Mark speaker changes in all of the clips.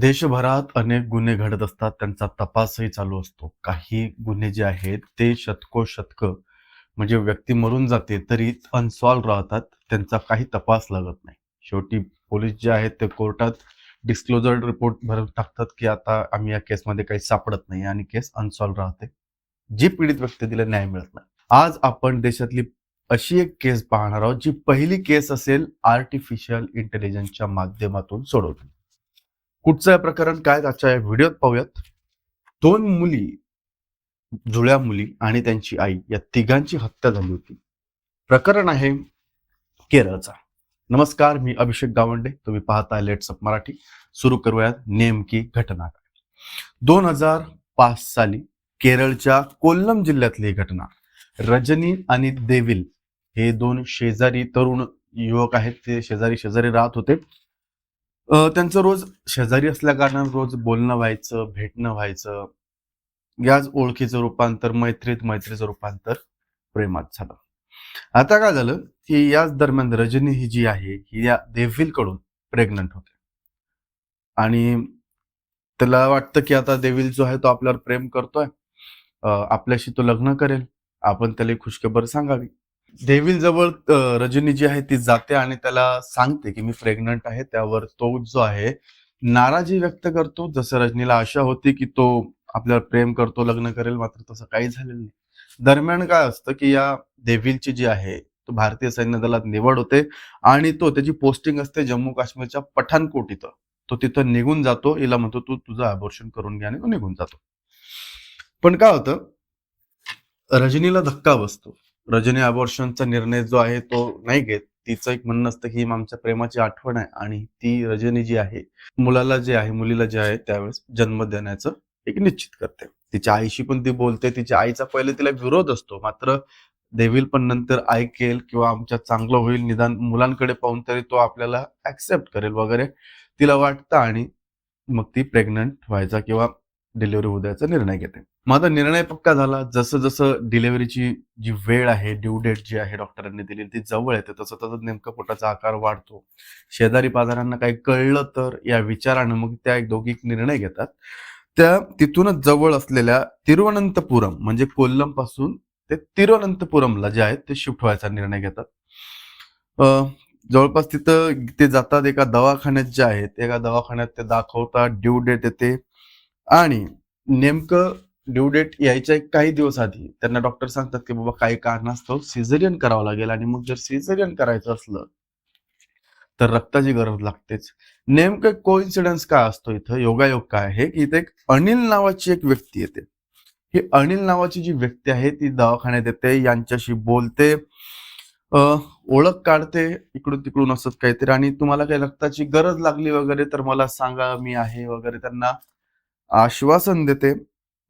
Speaker 1: देशभरात अनेक गुन्हे घडत असतात त्यांचा तपासही चालू असतो. काही गुन्हे जे आहेत ते शतकोशतक म्हणजे व्यक्ती मरून जाते तरी अनसॉल्व राहतात त्यांचा काही तपास लागत नाही. शेवटी पोलीस जे आहेत ते कोर्टात डिस्क्लोजर रिपोर्ट भरून टाकतात की आता आम्ही या केसमध्ये काही सापडत नाही आणि केस अनसॉल्व राहते. जी पीडित व्यक्ती तिला न्याय मिळत नाही. आज आपण देशातली अशी एक केस पाहणार आहोत जी पहिली केस असेल आर्टिफिशियल इंटेलिजन्सच्या माध्यमातून सोडवली. कुठचं आहे प्रकरण? काय त्याच्या या व्हिडिओत पाहूयात. दोन मुली जुळ्या मुली आणि त्यांची आई या तिघांची हत्या झाली होती. प्रकरण आहे केरळचा. नमस्कार मी अभिषेक गावंडे. तुम्ही पाहताय लेट्स अप मराठी. सुरू करूयात नेमकी घटना दोन हजार पाच साली केरळच्या कोल्लम जिल्ह्यातली ही घटना. रजनी आणि देविल हे दोन शेजारी तरुण युवक आहेत. ते शेजारी शेजारी राहत होते. त्यांचं रोज शेजारी असल्या कारणानं रोज बोलणं व्हायचं भेटणं व्हायचं. याच ओळखीचं रूपांतर मैत्रीत मैत्रीचं रूपांतर प्रेमात झालं. आता काय झालं की याच दरम्यान रजनी ही जी आहे ही या देविलकडून प्रेग्नंट होते. आणि त्याला वाटतं की आता देविल जो आहे तो आपल्यावर प्रेम करतोय. आपल्याशी तो लग्न करेल. आपण त्याला खुशखबर सांगावी. देविल जवळ रजनी जी आहे ती जाते आणि त्याला सांगते की मी प्रेग्नंट आहे त्यावर तो जो आहे नाराजी व्यक्त करतो. जसं रजनीला आशा होती की तो आपल्याला प्रेम करतो लग्न करेल मात्र तसं काही झालेलं नाही. दरम्यान काय असतं की या देवीलची जी आहे तो भारतीय सैन्य दलात निवड होते आणि तो त्याची पोस्टिंग असते जम्मू काश्मीरच्या पठाणकोट इथं तो तिथं निघून जातो. हिला म्हणतो तू तुझं अबॉर्शन करून घ्या आणि तो निघून जातो. पण काय होतं? रजनीला धक्का बसतो. रजनी अबॉर्शनचा निर्णय जो आहे तो नाही घेत. तिचं एक म्हणणं असतं की आमच्या प्रेमाची आठवण आहे आणि ती रजनी जी आहे मुलाला जे आहे मुलीला जे आहे त्यावेळेस जन्म देण्याचं एक निश्चित करते. तिच्या आईशी पण ती बोलते. तिच्या आईचा पहिले तिला विरोध असतो. मात्र देवील पण नंतर ऐकेल किंवा आमच्या चांगलं होईल निदान मुलांकडे पाहून तरी तो आपल्याला ऍक्सेप्ट करेल वगैरे तिला वाटतं आणि मग ती प्रेग्नंट व्हायचा किंवा डिलिव्हरी होऊ द्यायचा निर्णय घेते. माझा निर्णय पक्का झाला. जसं जसं डिलिव्हरीची जी वेळ आहे ड्यू डेट जी आहे डॉक्टरांनी दिली ती जवळ येते तसं तसं नेमकं पोटाचा आकार वाढतो. शेजारी पाजारांना काही कळलं तर या विचारानं मग त्या एक दोघी एक निर्णय घेतात. त्या तिथूनच जवळ असलेल्या तिरुवनंतपुरम म्हणजे कोल्लमपासून ते तिरुवनंतपुरमला जे आहेत ते शिफ्ट व्हायचा निर्णय घेतात. जवळपास तिथं ते जातात एका दवाखान्यात जे आहेत एका दवाखान्यात ते दाखवतात ड्यू डेट येते. आणि नेमकं ड्यू डेट यायच्या काही दिवस आधी त्यांना डॉक्टर सांगतात की बाबा काही कारणास्तव सिझरियन करावं लागेल. आणि मग जर सिझेरियन करायचं असलं तर रक्ताची गरज लागतेच. नेमकं कोइन्सिडन्स काय असतो इथं? योगायोग काय आहे? की इथे एक अनिल नावाची एक व्यक्ती येते. ही अनिल नावाची जी व्यक्ती आहे ती दवाखान्यात येते यांच्याशी बोलते ओळख काढते इकडून तिकडून असत काहीतरी. आणि तुम्हाला काही रक्ताची गरज लागली वगैरे तर मला सांगा मी आहे वगैरे. त्यांना आश्वासन देते.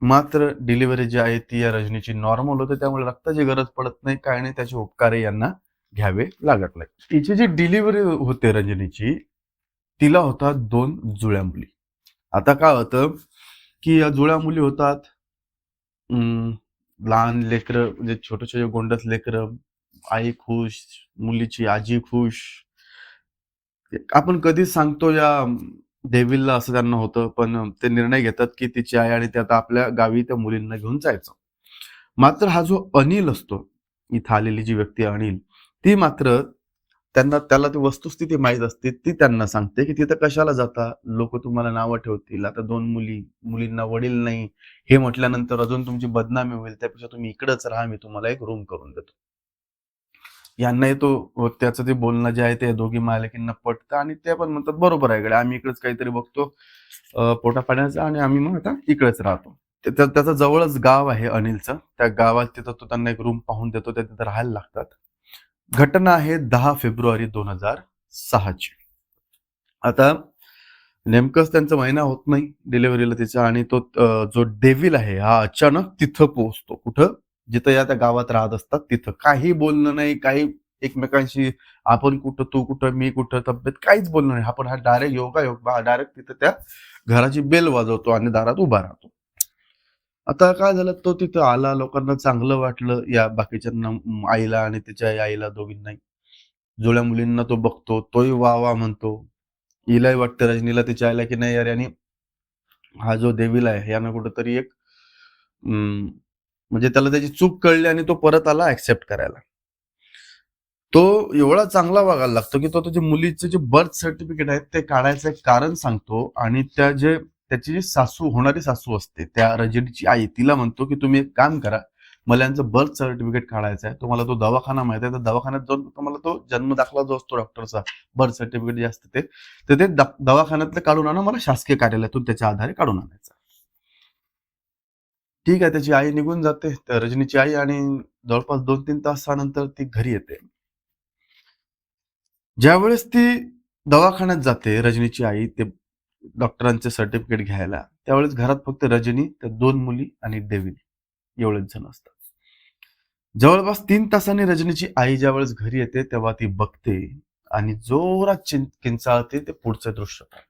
Speaker 1: मात्र डिलिव्हरी जी आहे ती या रजनीची नॉर्मल होते त्यामुळे रक्ताची गरज पडत नाही काय नाही त्याचे उपकार यांना घ्यावे लागत नाही. तिची जी डिलिव्हरी होते रजनीची तिला होतात दोन जुळ्या मुली. आता काय होतं की या जुळ्या मुली होतात लहान लेकरं म्हणजे छोटे छोटे गोंडस लेकरं आई खुश मुलीची आजी खुश. आपण कधीच सांगतो या देवीला असं त्यांना होतं पण ते निर्णय घेतात की तिची आई आणि ते आता आपल्या गावी त्या मुलींना घेऊन जायचं. मात्र हा जो अनिल असतो इथं आलेली जी व्यक्ती अनिल ती मात्र त्यांना त्याला ती वस्तुस्थिती माहीत असते ती त्यांना सांगते की तिथं कशाला जाता? लोक तुम्हाला नावं ठेवतील. आता दोन मुली मुलींना वडील नाही हे म्हटल्यानंतर अजून तुमची बदनामी होईल त्यापेक्षा तुम्ही इकडेच राहा मी तुम्हाला एक रूम करून देतो. यांनाही तो त्याचं ते बोलणं जे आहे ते दोघी मालकींना पटतं आणि ते पण म्हणतात बरोबर आहे इकडे आम्ही इकडेच काहीतरी बघतो अं, आणि आम्ही मग आता इकडेच राहतो. त्याचं जवळच गाव आहे अनिलचं. त्या गावात तिथं तो त्यांना एक रूम पाहून देतो ते तिथं राहायला लागतात. घटना आहे दहा फेब्रुवारी दोन हजार सहाची. आता नेमकंच त्यांचा महिना होत नाही डिलिव्हरीला तिचा आणि तो जो डेव्हिल आहे हा अचानक तिथं पोहोचतो. कुठं? जिथं या त्या गावात राहत असतात तिथं. काही बोलणं नाही काही एकमेकांशी आपण कुठं तू कुठं मी कुठं तब्येत काहीच बोलणं नाही. आपण हा डायरेक्ट योगा योग डायरेक्ट तिथं त्या घराची बेल वाजवतो आणि दारात उभा राहतो. आता काय झालं तो तिथं आला लोकांना चांगलं वाटलं या बाकीच्यांना आईला आणि तिच्या आईला दोघींनाही. जुळ्या मुलींना तो बघतो तोही वा वा म्हणतो. हिलाही वाटतं रजनीला तिच्या आईला की नाही यार आणि हा जो देवीला आहे यानं कुठंतरी एक अं, म्हणजे त्याला त्याची चूक कळली आणि तो परत आला ऍक्सेप्ट करायला. तो एवढा चांगला वागायला लागतो की तो त्याच्या मुलीचे जे बर्थ सर्टिफिकेट आहे ते काढायचं एक कारण सांगतो आणि त्या जे त्याची जी सासू होणारी सासू असते त्या रजनीची आई तिला म्हणतो की तुम्ही एक काम करा मला यांचं बर्थ सर्टिफिकेट काढायचं आहे तुम्हाला तो दवाखाना माहिती आहे तर दवाखान्यात जाऊन तुम्हाला तो जन्म दाखला जो असतो डॉक्टरचा बर्थ सर्टिफिकेट जे असतं ते तर ते दवाखान्यातलं काढून आणा मला शासकीय कार्यालयातून त्याच्या आधारे काढून आणायचं ठीक आहे त्याची आई निघून जाते. तर रजनीची आई आणि जवळपास दोन तीन तासानंतर ती घरी येते. ज्यावेळेस ती दवाखान्यात जाते रजनीची आई ते डॉक्टरांचे सर्टिफिकेट घ्यायला त्यावेळेस घरात फक्त रजनी त्या दोन मुली आणि डेव्हिल एवढेच जण असतात. जवळपास तीन तासांनी रजनीची आई ज्यावेळेस घरी येते तेव्हा ती बघते आणि जोरात चिं किंचाळते ते पुढचं दृश्य पाहते.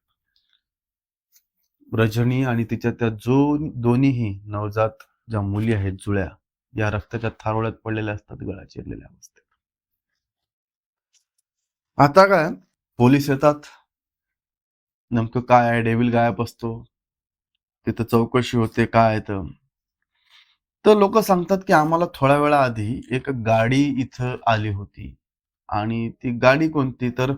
Speaker 1: रजनी आणि तिच्या त्या जो दोन्हीही नवजात ज्या मुली आहेत जुळ्या या रक्ताच्या थारोळ्यात पडलेल्या असतात गळा चिरलेल्या अवस्थेत. आता काय? पोलीस येतात. नेमकं काय आहे? डेव्हिल गायब असतो. तिथं चौकशी होते काय तर. तर लोक सांगतात की आम्हाला थोड्या वेळा आधी एक गाडी इथं आली होती. आणि ती गाडी कोणती? तर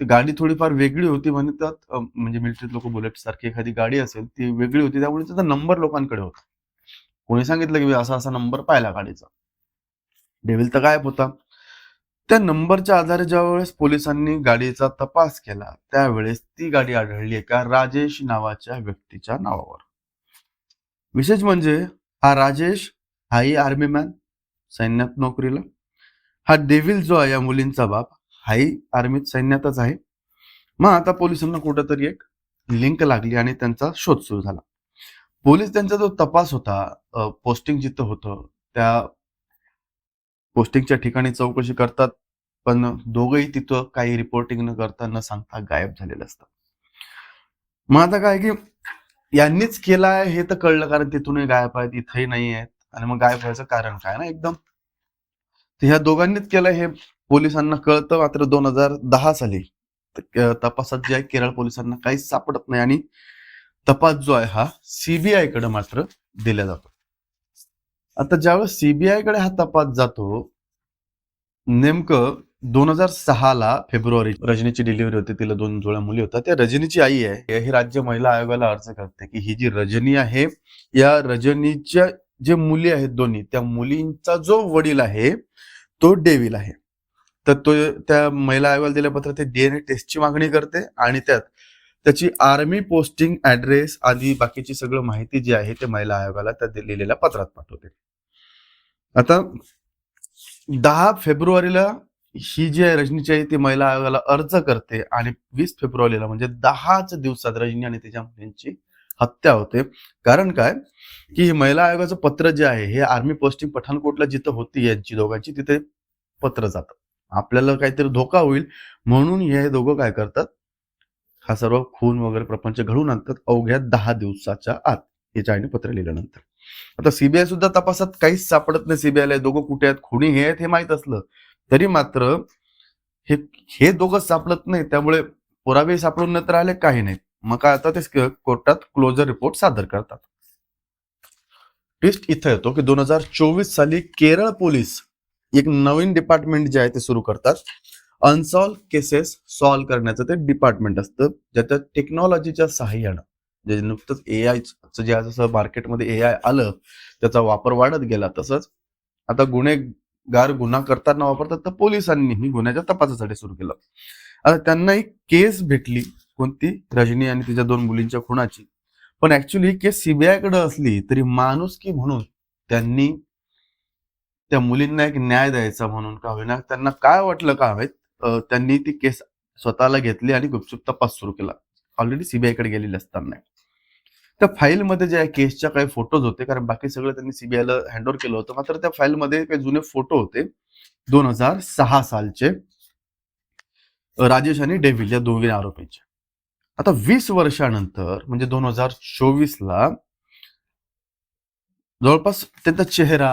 Speaker 1: ती गाडी थोडीफार वेगळी होती म्हणतात म्हणजे मिलिटरीत लोक बुलेट सारखी एखादी गाडी असेल ती वेगळी होती. त्यामुळे त्याचा नंबर लोकांकडे होता. कोणी सांगितलं की असा असा नंबर पाहिला गाडीचा. डेव्हिल तर गायब होता. त्या नंबरच्या आधारे ज्या वेळेस पोलिसांनी गाडीचा तपास केला त्यावेळेस ती गाडी आढळली एका राजेश नावाच्या व्यक्तीच्या नावावर. विशेष म्हणजे हा राजेश हाही आर्मी मॅन सैन्यात नोकरीला. हा डेव्हिल जो आहे या मुलींचा बाप हाही आर्मीत सैन्यातच आहे. मग आता पोलिसांना कुठंतरी एक लिंक लागली आणि त्यांचा शोध सुरू झाला. पोलीस त्यांचा जो तपास होता पोस्टिंग जिथं होतं त्या पोस्टिंगच्या ठिकाणी चौकशी करतात पण दोघंही तिथं काही रिपोर्टिंग न करता न सांगता गायब झालेलं असतात. मग आता काय की यांनीच केलं आहे हे तर कळलं कारण तिथूनही गायब आहेत इथंही नाही आहेत. आणि मग गायब व्हायचं कारण काय ना एकदम? ह्या दोघांनीच केलं हे पोलिसांना कळतं मात्र दोन हजार दहा साली तपासात जे आहे केरळ पोलिसांना काहीच सापडत नाही आणि तपास जो आहे हा सीबीआयकडे मात्र दिला जातो. आता ज्यावेळेस सीबीआयकडे हा तपास जातो नेमकं दोन हजार सहाला फेब्रुवारी रजनीची डिलिव्हरी होती तिला दोन जुळ्या मुली होत्या. त्या रजनीची आई आहे. ही राज्य महिला आयोगाला अर्ज करते की ही जी रजनी आहे या रजनीच्या जे मुली आहेत दोन्ही त्या मुलींचा जो वडील आहे तो डेविल आहे. तर तो त्या महिला आयोगाला दिल्या पत्र ते डीएनए टेस्टची मागणी करते आणि त्यात त्याची आर्मी पोस्टिंग ऍड्रेस आदी बाकीची सगळं माहिती जी आहे ते महिला आयोगाला त्या लिहिलेल्या पत्रात पाठवते. आता दहा फेब्रुवारीला ही जी आहे रजनीची आहे ती महिला आयोगाला अर्ज करते आणि वीस फेब्रुवारीला म्हणजे दहाच दिवसात रजनी आणि तिच्या मुलींची हत्या होते. कारण काय? की महिला आयोगाचं पत्र जे आहे हे आर्मी पोस्टिंग पठाणकोटला जिथं होती यांची दोघांची तिथे पत्र जातं. आपल्याला काहीतरी धोका होईल. म्हणून हे दोघं काय करतात? हा सर्व खून वगैरे प्रपंच घडून आणतात अवघ्या दहा दिवसाच्या आत. याच्या आईने पत्र लिहिल्यानंतर. आता सीबीआय सुद्धा तपासात काहीच सापडत नाही. सीबीआयला दोघं कुठे आहेत खुणी हे आहेत हे माहीत असलं. तरी मात्र हे हे दोघं सापडत नाही. त्यामुळे पुरावे सापडून न तर आले काही नाही मग काय आता ते कोर्टात क्लोजर रिपोर्ट सादर करतात. ट्विस्ट इथं येतो की दोन हजार चोवीस साली केरळ पोलीस एक नवीन डिपार्टमेंट जे आहे ते सुरू करतात. अनसॉल्व केसेस सॉल्व्ह करण्याचं ते डिपार्टमेंट असतं. ज्याच्या टेक्नॉलॉजीच्या सहाय्यानं जे नुकतंच ए आयचं जे जसं मार्केटमध्ये ए आय आलं त्याचा वापर वाढत गेला तसंच आता गुन्हेगार गुन्हा करताना वापरतात तर पोलिसांनीही गुन्ह्याच्या तपासासाठी सुरू केलं. आता त्यांना एक केस भेटली कोणती? रजनी आणि तिच्या दोन मुलींच्या खुनाची पण ऍक्च्युली ही केस सीबीआयकडे असली तरी माणुसकी म्हणून त्यांनी त्या मुलींना एक न्याय द्यायचा म्हणून का होईना त्यांना काय वाटलं का हवेत त्यांनी ती केस स्वतःला घेतली आणि गुपचूप तपास सुरू केला. ऑलरेडी सीबीआयकडे असताना. त्या फाईलमध्ये ज्या केसच्या काही फोटोज होते कारण बाकी सगळं त्यांनी सीबीआयला हँडओव्हर केलं होतं मात्र त्या फाईलमध्ये काही जुने फोटो होते. दोन हजार सहा सालचे. राजेश आणि डेव्हिल या दोघे आरोपींचे. आता वीस वर्षानंतर म्हणजे दोन हजार चोवीस ला जवळपास त्यांचा चेहरा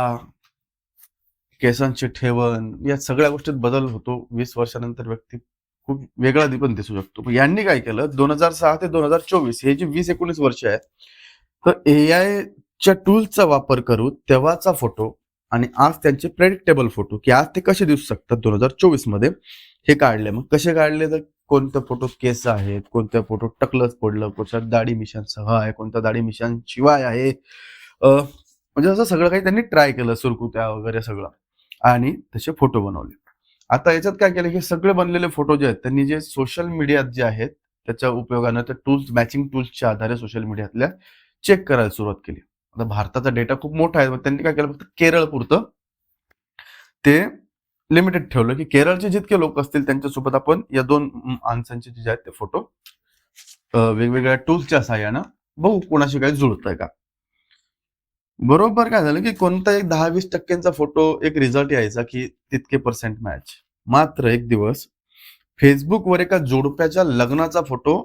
Speaker 1: केसांची ठेवण या सगळ्या गोष्टीत बदल होतो. वीस वर्षानंतर व्यक्ती खूप वेगळा दि- पण दिसू शकतो. यांनी काय केलं? दोन हजार सहा ते दोन हजार चोवीस हे जे वीस एकोणीस वर्ष आहे तर ए आयच्या टूलचा वापर करू तेव्हाचा फोटो आणि आज त्यांचे प्रेडिक्टेबल फोटो की आज ते कसे दिसू शकतात दोन हजार चोवीसमध्ये हे काढले. मग कसे काढले? तर कोणत्या फोटोत केस आहेत? कोणत्या फोटोत टकलच पडलं? कोणत्या दाढी मिशन सह आहे? कोणत्या दाढी मिशन शिवाय आहे म्हणजे असं सगळं काही त्यांनी ट्राय केलं सुरकुत्या वगैरे सगळं. आणि तसे फोटो बनवले. आता याच्यात काय केलं हे सगळे बनलेले फोटो जे आहेत त्यांनी जे सोशल मीडियात जे आहेत त्याच्या उपयोगानं त्या टूल्स मॅचिंग टूल्सच्या आधारे सोशल मीडियातल्या चेक करायला सुरुवात केली. आता भारताचा डेटा खूप मोठा आहे त्यांनी काय केलं फक्त केरळ पुरतं. ते लिमिटेड ठेवलं की केरळचे जितके लोक असतील त्यांच्यासोबत आपण या दोन माणसांचे जे आहेत ते फोटो वेगवेगळ्या टूल्सच्या सहाय्यानं बघू कोणाशी काही जुळत आहे का. बरोबर काय झालं की कोणता एक दहा वीस टक्क्यांचा फोटो एक रिझल्ट यायचा की तितके पर्सेंट मॅच मात्र एक दिवस फेसबुकवर एका जोडप्याच्या लग्नाचा फोटो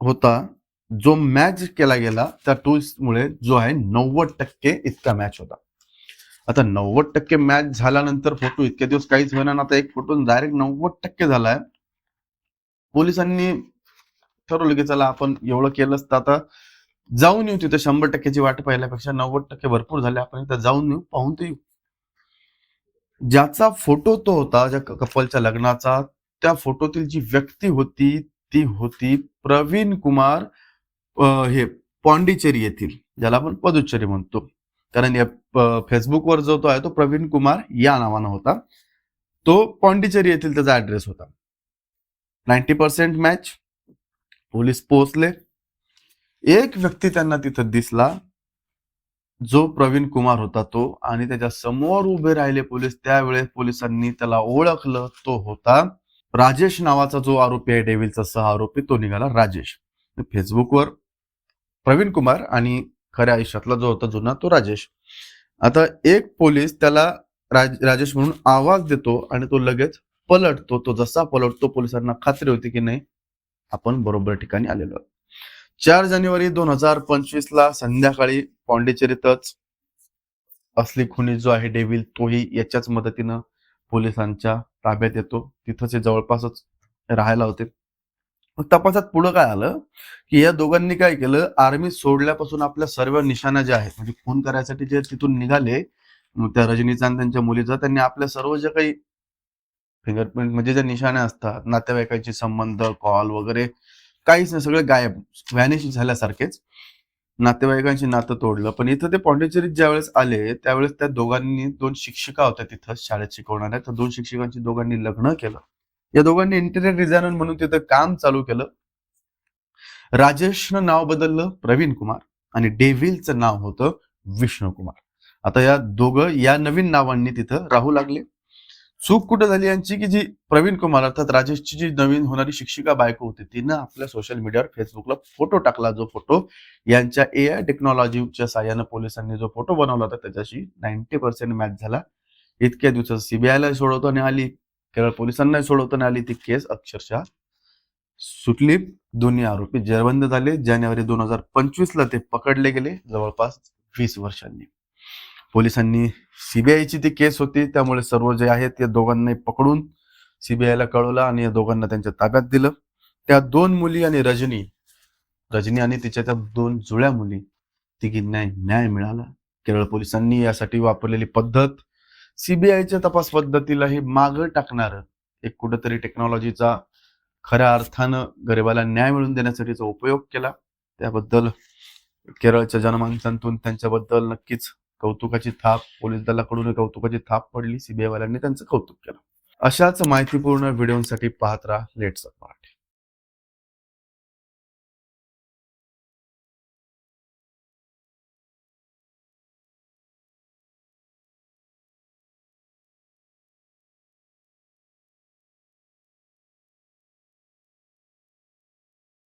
Speaker 1: होता. जो मॅच केला गेला त्या टूल्समुळे जो आहे नव्वद टक्के इतका मॅच होता. आता नव्वद टक्के मॅच झाल्यानंतर फोटो इतके दिवस काहीच होईना आता एक फोटो डायरेक्ट नव्वद टक्के झालाय. पोलिसांनी ठरवलं की चला आपण एवढं केलंच तर आता जाऊन येऊ तिथं शंभर टक्क्याची वाट पाहिल्यापेक्षा नव्वद टक्के भरपूर झाले. आपण इथं जाऊन येऊ पाहून तर येऊ. ज्याचा फोटो तो होता ज्या कपलच्या लग्नाचा त्या फोटोतील जी व्यक्ती होती ती होती प्रवीण कुमार हे पॉंडिचेरी येथील ज्याला आपण पदुच्चेरी म्हणतो. कारण या फेसबुकवर जो तो आहे तो प्रवीण कुमार या नावानं होता. तो पॉंडिचेरी येथील त्याचा ऍड्रेस होता. नाईन्टी पर्सेंट मॅच पोलीस पोहोचले. एक व्यक्ती त्यांना तिथं दिसला जो प्रवीण कुमार होता तो आणि त्याच्यासमोर उभे राहिले पोलीस त्यावेळेस पोलिसांनी त्याला ओळखलं तो होता राजेश नावाचा जो आरोपी आहे डेव्हिलचा सह आरोपी तो निघाला राजेश. फेसबुकवर प्रवीण कुमार आणि खऱ्या आयुष्यातला जो होता जुना तो राजेश. आता एक पोलीस त्याला राज, राजेश म्हणून आवाज देतो आणि तो लगेच पलटतो. तो जसा पलटतो पोलिसांना खात्री होती की नाही आपण बरोबर ठिकाणी आलेलो चार जानेवारी दोन हजार पंचवीस ला संध्याकाळी पॉंडिचेरीतच असली खुनी जो आहे डेव्हिल तोही याच्याच मदतीनं पोलिसांच्या ताब्यात येतो. तिथंच ते जवळपासच राहायला होते. मग तपासात पुढं काय आलं? की या दोघांनी काय केलं? आर्मी सोडल्यापासून आपल्या सर्व निशाणा ज्या आहेत म्हणजे खून करायसाठी जे तिथून निघाले त्या रजनीचा आणि त्यांच्या मुलीचा त्यांनी आपल्या सर्व जे काही फिंगरप्रिंट म्हणजे ज्या निशाण्या असतात नातेवाईकांची संबंध कॉल वगैरे काहीच नाही सगळं गायब. व्हॅनिश झाल्यासारखेच. नातेवाईकांशी नातं तोडलं. पण इथं ते पॉंडिचेरीत ज्यावेळेस आले त्यावेळेस त्या दोघांनी दोन शिक्षिका होत्या तिथं शाळेत शिकवणाऱ्या. तर दोन शिक्षकांची दोघांनी लग्न केलं. या दोघांनी इंटेरियर डिझायनर म्हणून तिथं काम चालू केलं. राजेशनं नाव बदललं प्रवीण कुमार आणि डेव्हिलचं नाव होतं विष्णू कुमार आता या दोघं या नवीन नावांनी तिथं राहू लागले. चूक कुठं झाली यांची की जी प्रवीण कुमार अर्थात राजेशची जी नवीन होणारी शिक्षिका बायको होती तिनं आपल्या सोशल मीडियावर फेसबुकला फोटो टाकला जो फोटो यांच्या ए आय टेक्नॉलॉजीच्या साह्यानं पोलिसांनी जो फोटो बनवला होता त्याच्याशी नाईन्टी पर्सेंट मॅच झाला. इतक्या दिवसात सीबीआयला सोडवताना आली. केरळ पोलिसांना सोडवताना आली. ती केस अक्षरशः सुटली. दोन्ही आरोपी जेरबंद झाले. जानेवारी दोन हजार पंचवीस ला ते पकडले गेले. जवळपास वीस वर्षांनी. पोलिसांनी सीबीआयची ती केस होती त्यामुळे सर्व जे आहेत या दोघांनाही पकडून सीबीआयला कळवलं आणि या दोघांना त्यांच्या ताब्यात दिलं. त्या दोन मुली आणि रजनी रजनी आणि तिच्या त्या दोन जुळ्या मुली तिघींना न्याय मिळाला. केरळ पोलिसांनी यासाठी वापरलेली पद्धत सीबीआयच्या तपास पद्धतीलाही मागं टाकणार एक कुठंतरी टेक्नॉलॉजीचा खऱ्या अर्थानं गरिबाला न्याय मिळवून देण्यासाठीचा उपयोग केला. त्याबद्दल केरळच्या जनमानसांतून त्यांच्याबद्दल नक्कीच कौतुकाची थाप पोलीस दलाकडून कौतुकाची थाप पडली सीबीआय वाल्यांनी त्यांचं कौतुक केलं. अशाच माहितीपूर्ण व्हिडिओसाठी पाहत राहा लेट्स अपार्ट